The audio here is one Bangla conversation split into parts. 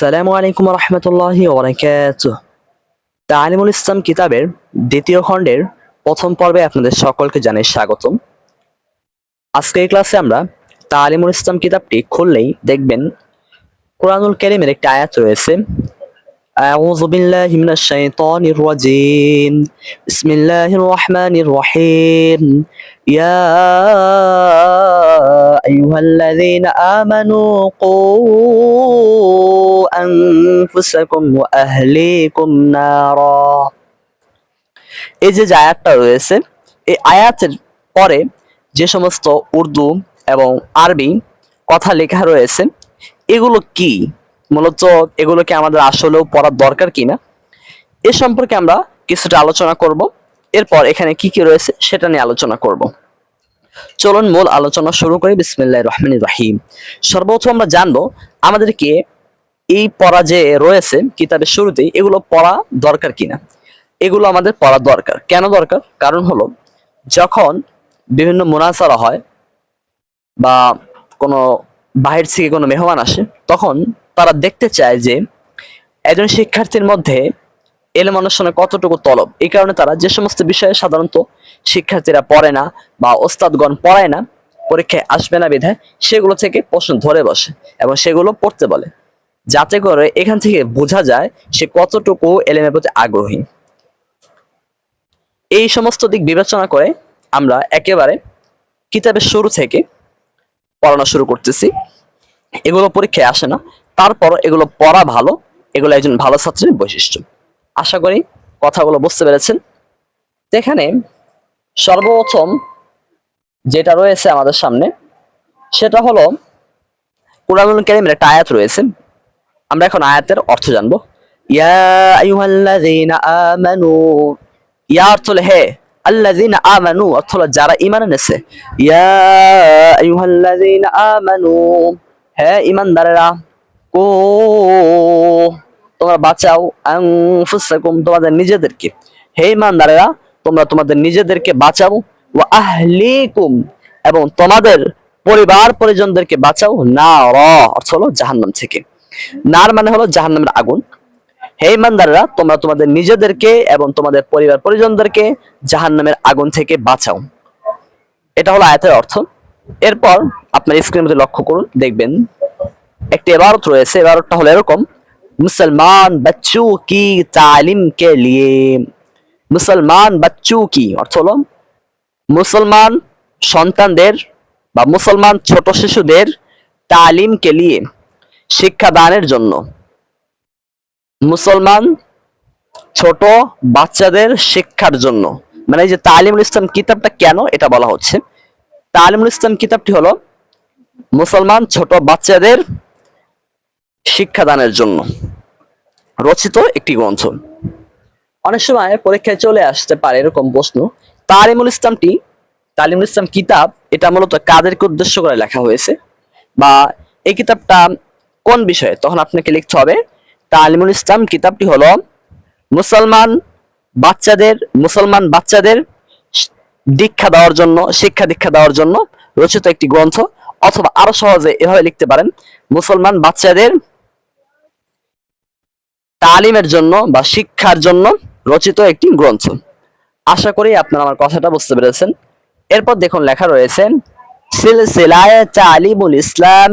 আসসালামু আলাইকুম রহমতুল্লাহ ওবরাকাত তালিমুল ইসলাম কিতাবের দ্বিতীয় খণ্ডের প্রথম পর্বে আপনাদের সকলকে জানাই স্বাগতম। আজকের ক্লাসে আমরা তালিমুল ইসলাম কিতাবটি খুললেই দেখবেন কোরআনুল কারীমের একটি আয়াত রয়েছে। أعوذ بالله من الشيطان الرجيم بسم الله الرحمن الرحيم يا أيها الذين آمنوا قوا أنفسكم وأهليكم نارا এই যে যে আয়াতটা রয়েছে এই আয়াতের পরে যে সমস্ত উর্দু এবং আরবি কথা লেখা রয়েছে এগুলো কি মূলত এগুলোকে আমাদের আসলেও পড়ার দরকার কিনা এ সম্পর্কে আমরা কিছুটা আলোচনা করব। এরপর এখানে কি কি রয়েছে সেটা নিয়ে আলোচনা করব। চলুন মূল আলোচনা শুরু করি। বিসমিল্লাহ রহমান রাহিম। সর্বপ্রথম আমরা জানব আমাদেরকে এই পড়া যে রয়েছে কিতাবের শুরুতেই এগুলো পড়া দরকার কিনা। এগুলো আমাদের পড়া দরকার। কেন দরকার? কারণ হলো, যখন বিভিন্ন মোনাসারা হয় বা কোনো বাহির থেকে কোনো মেহমান আসে, তখন তারা দেখতে চায় যে একজন শিক্ষার্থীর মধ্যে এলেম অনুষ্ঠানে কতটুকু তলব। এই কারণে তারা যে সমস্ত বিষয়ে সাধারণত শিক্ষার্থীরা পড়ে না বা ওস্তাদগণ পড়ায় না, পরীক্ষায় আসবে না বিধায় সেগুলো থেকে প্রশ্ন ধরে বসে এবং সেগুলো পড়তে বলে। যাতে করে এখান থেকে বোঝা যায় সে কতটুকু এলেমের প্রতি আগ্রহী। এই সমস্ত দিক বিবেচনা করে আমরা একেবারে কিতাবের শুরু থেকে পড়ানো শুরু করতেছি। এগুলো পরীক্ষায় আসে না। তারপর এগুলো পড়া ভালো, এগুলো একজন ভালো ছাত্রের বৈশিষ্ট্য। আশা করি কথাগুলো বুঝতে পেরেছেন। তো এখানে সর্বপ্রথম যেটা রয়েছে আমাদের সামনে, সেটা হলো কোরআনুল কারীমের একটা আয়াত রয়েছে। আমরা এখন আয়াতের অর্থ জানব। ইয়া আইয়ুহাল্লাযীনা আমানু, ইয়া অর্থ হলো হে আল্লাযীনা আমানু, অর্থ হলো যারা ঈমান এনেছে। ইয়া আইয়ুহাল্লাযীনা আমানু, হে ঈমানদারেরা, কো, তোমরা বাঁচাও আনফুসাকুম, তোমাদের নিজেদেরকে। হে ঈমানদারেরা, তোমরা তোমাদের নিজেদেরকে বাঁচাও। ওয়া আহলিকুম, এবং তোমাদের পরিবার পরিজনদেরকে বাঁচাও না র অর্থ হলো জাহান্নাম থেকে। নার মানে হলো জাহান্নামের আগুন। হে ইমানদাররা, তোমরা তোমাদের নিজেদেরকে এবং তোমাদের পরিবার পরিজনদেরকে জাহান্নামের আগুন থেকে বাঁচাও। এটা হলো আয়াতের অর্থ। এরপর আপনার স্ক্রিনের মধ্যে লক্ষ্য করুন, দেখবেন একটি এবারত রয়েছে। এবারতটা হলো এরকম, মুসলমান বাচ্চু কি তালিম কে লিয়ে? মুসলমান বাচ্চু কি? অর্থ হলো, মুসলমান সন্তানদের বা মুসলমান ছোট শিশুদের তালিমকে লিয়ে শিক্ষাদানের জন্য। মুসলমান ছোট বাচ্চাদের শিক্ষার জন্য। মানে এই যে তালিমুল ইসলাম কিতাবটা কেন এটা বলা হচ্ছে? তালিমুল ইসলাম কিতাবটি হলো মুসলমান ছোট বাচ্চাদের শিক্ষাদানের জন্য রচিত একটি গ্রন্থ। অনেক সময় পরীক্ষায় চলে আসতে পারে এরকম প্রশ্ন। তালিমুল ইসলামটি, তালিমুল ইসলাম কিতাব, এটা মূলত কাদেরকে উদ্দেশ্য করে লেখা হয়েছে? বা এই কিতাবটা কোন বিষয়ে? তখন আপনাকে লিখতে হবে তালিমুল ইসলাম কিতাবটি হলো মুসলমান বাচ্চাদের মুসলমান বাচ্চাদের দীক্ষা দেওয়ার জন্য, শিক্ষা দীক্ষা দেওয়ার জন্য রচিত একটি গ্রন্থ, অথবা আরও সহজে এভাবে লিখতে পারেন, মুসলমান বাচ্চাদের তালিমের জন্য বা শিক্ষার জন্য রচিত একটি গ্রন্থ। আশা করি আপনারা আমার কথাটা বুঝতে পেরেছেন। এরপর দেখুন লেখা রয়েছে, সিলসিলায় তালিমুল ইসলাম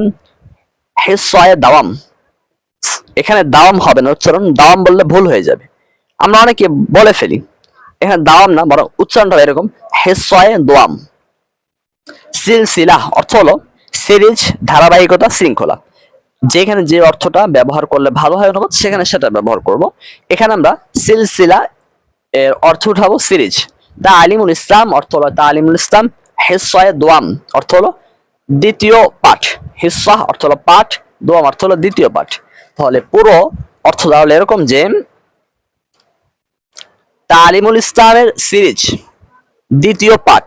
হিসায় দাওয়াম। এখানে দাওয়াম হবে না, উচ্চারণ দাওয়াম বললে ভুল হয়ে যাবে। আমরা অনেকে বলে ফেলি, এখানে দাওয়াম না, বরং উচ্চারণটা এরকম হেসয় দোয়াম। সিলসিলা অর্থ হলো সিরিজ, ধারাবাহিকতা, শৃঙ্খলা। যেখানে যে অর্থটা ব্যবহার করলে ভালো হয় অনুবাদ সেখানে সেটা ব্যবহার করব। এখানে আমরা সিলসিলা এর অর্থ উঠাবো সিরিজ। তা আলিমুল ইসলাম অর্থ হলো তা আলিমুল ইসলাম হেসয় দোয়াম অর্থ হলো দ্বিতীয় পাঠ। হিসা অর্থ হলো পাঠ, দোয়াম অর্থ হলো দ্বিতীয় পাঠ। তাহলে পুরো অর্থ তাহলে এরকম যে তালিমুল ইসলামের সিরিজ, দ্বিতীয় পাঠ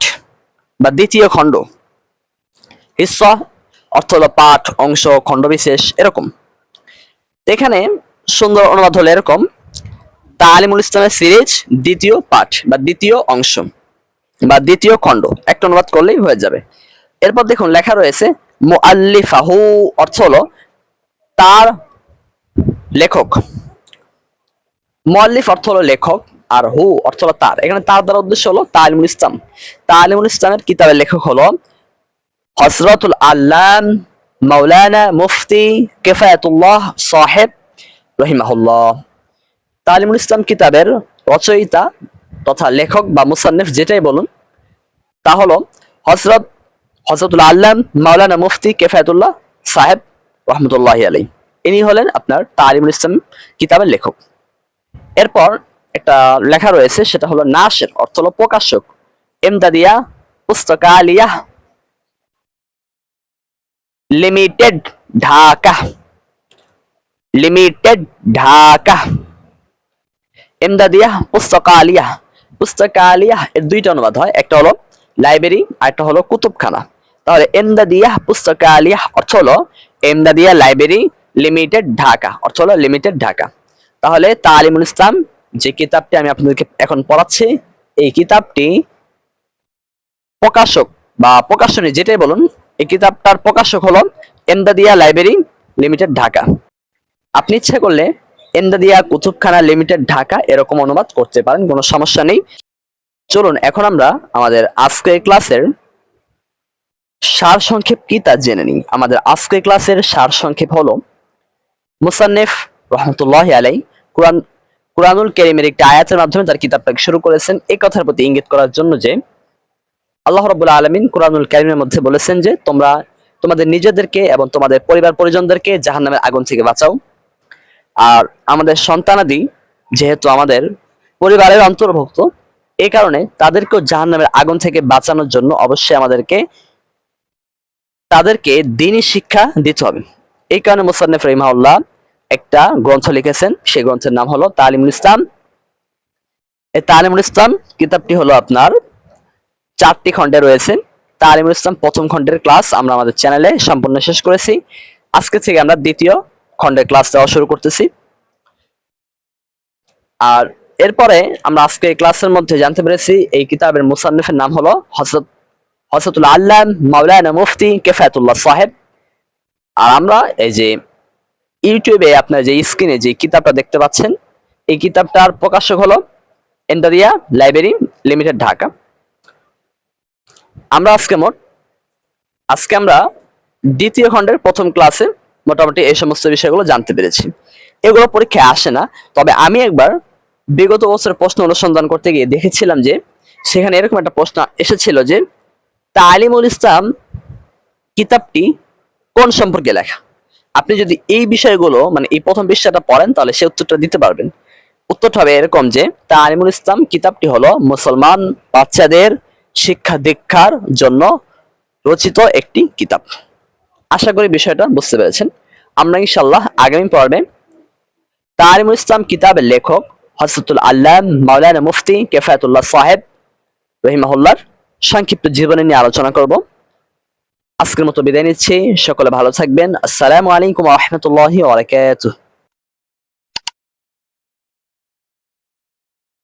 বা দ্বিতীয় খণ্ড। হিসা অর্থ হলো পাঠ, অংশ খণ্ড বিশেষ এরকম। এখানে সুন্দর অনুবাদ হলো এরকম, তালিমুল ইসলামের সিরিজ, দ্বিতীয় পাঠ বা দ্বিতীয় অংশ বা দ্বিতীয় খণ্ড। একটা অনুবাদ করলেই হয়ে যাবে। এরপর দেখুন লেখা রয়েছে, মুআল্লিফাহু অর্থ হলো তার লেখক। মল্লিফ অর্থ হলো লেখক, আর হু অর্থ হলো তার। এখানে তার দ্বারা উদ্দেশ্য হলো তালিমুল ইসলাম। তালিমুল ইসলামের কিতাবের লেখক হলো হজরতুল আল্লাম মাওলানা মুফতি কেফায়াতুল্লাহ সাহেব রহিমাহুল্লাহ। তালিমুল ইসলাম কিতাবের রচয়িতা তথা লেখক বা মুসান্নিফ যেটাই বলুন, তা হলো হজরত হজরতুল আল্লাম মাওলানা মুফতি কেফায়াতুল্লাহ সাহেব রহমতুল্লাহ আলাই ইনি হলেন আপনার তালিমুল ইসলাম কিতাবের লেখক। এরপর একটা লেখা রয়েছে, সেটা হলো নাসের, অর্থ হলো প্রকাশক। এমদাদিয়া পুস্তকালিয়া লিমিটেড ঢাকা। লিমিটেড ঢাকা। এমদাদিয়া পুস্তকালিয়া। পুস্তকালিয়া এর দুইটা অনুবাদ হয়, একটা হলো লাইব্রেরি আর একটা হলো কুতুবখানা। তাহলে এমদাদিয়া পুস্তকালিয়া অর্থ হলো এমদাদিয়া লাইব্রেরি লিমিটেড ঢাকা অর্থ হলো লিমিটেড ঢাকা তাহলে তালিমুল ইসলাম যে কিতাবটি আমি আপনাদেরকে এখন পড়াচ্ছি, এই কিতাবটি প্রকাশক বা প্রকাশনী যেটাই বলুন, এই কিতাবটার প্রকাশক হলো এমদাদিয়া লাইব্রেরি লিমিটেড ঢাকা আপনি ইচ্ছে করলে এমদাদিয়া কুতুবখানা লিমিটেড ঢাকা এরকম অনুবাদ করতে পারেন, কোনো সমস্যা নেই। চলুন, এখন আমরা আমাদের আজকের ক্লাসের সার সংক্ষেপ কি তা জেনে নিই। আমাদের আজকের ক্লাসের সার সংক্ষেপ হলো মুসান্নেফ রহমতুল্লাহ আলাই কোরআন, কোরআনুল কেরিমের একটি আয়াতের মাধ্যমে তার কিতাবটাকে শুরু করেছেন। এই কথার প্রতি ইঙ্গিত করার জন্য যে আল্লাহ রবুল্লা আলমিন কোরআনুল কারিমের মধ্যে বলেছেন যে, তোমরা তোমাদের নিজেদেরকে এবং তোমাদের পরিবার পরিজনদেরকে জাহান নামের আগুন থেকে বাঁচাও। আর আমাদের সন্তানাদি যেহেতু আমাদের পরিবারের অন্তর্ভুক্ত এই কারণে তাদেরকেও জাহান নামের আগুন থেকে বাঁচানোর জন্য অবশ্যই আমাদেরকে, তাদেরকে দিনই শিক্ষা দিতে হবে। এই কারণে মুসান্নেফ রহিমাউল্লাহ একটা গ্রন্থ লিখেছেন। সেই গ্রন্থের নাম হলো তালিমুল ইসলাম। এই তালিমুল ইসলাম কিতাবটি হলো আপনার চারটি খণ্ডে রয়েছে। তালিমুল ইসলাম প্রথম খণ্ডের ক্লাস আমরা আমাদের চ্যানেলে সম্পূর্ণ শেষ করেছি। আজকে থেকে আমরা দ্বিতীয় খণ্ডের ক্লাস দেওয়া শুরু করতেছি। আর এরপরে আমরা আজকে এই ক্লাসের মধ্যে জানতে পেরেছি এই কিতাবের মুসান্নিফের নাম হলো হজরত হজরতুল আল্লাহ মাওলানা মুফতি কেফায়াতুল্লাহ সাহেব। আর আমরা এই যে ইউটিউবে আপনার যে স্ক্রিনে যে কিতাবটা দেখতে পাচ্ছেন, এই কিতাবটার প্রকাশক হলো এন্ডারিয়া লাইব্রেরি লিমিটেড ঢাকা। আমরা আজকে মোট, আজকে আমরা দ্বিতীয় খণ্ডের প্রথম ক্লাসে মোটামুটি এই সমস্ত বিষয়গুলো জানতে পেরেছি। এগুলো পরীক্ষায় আসে না, তবে আমি একবার বিগত বছরের প্রশ্ন অনুসন্ধান করতে গিয়ে দেখেছিলাম যে সেখানে এরকম একটা প্রশ্ন এসেছিল যে তালিমুল ইসলাম কিতাবটি কোন সম্পর্কে লেখা? আপনি যদি এই বিষয়গুলো মানে এই প্রথম পৃষ্ঠাটা পড়েন, তাহলে সে উত্তরটা দিতে পারবেন। উত্তরটা হবে এরকম যে তালিমুল ইসলাম কিতাবটি হলো মুসলমান বাচ্চাদের শিক্ষা দীক্ষার জন্য রচিত একটি কিতাব। আশা করি বিষয়টা বুঝতে পেরেছেন। আমরা ইনশাল্লাহ আগামী পর্বে তালিমুল ইসলাম কিতাবের লেখক হজরতুল আল্লাহ মাওলানা মুফতি কেফায়তুল্লাহ সাহেব রহিমাহুল্লার সংক্ষিপ্ত জীবনী নিয়ে আলোচনা করব। আজকের মতো বিদায় নিচ্ছি। সকলে ভালো থাকবেন। আসসালামু আলাইকুম আহমতুল্লাহ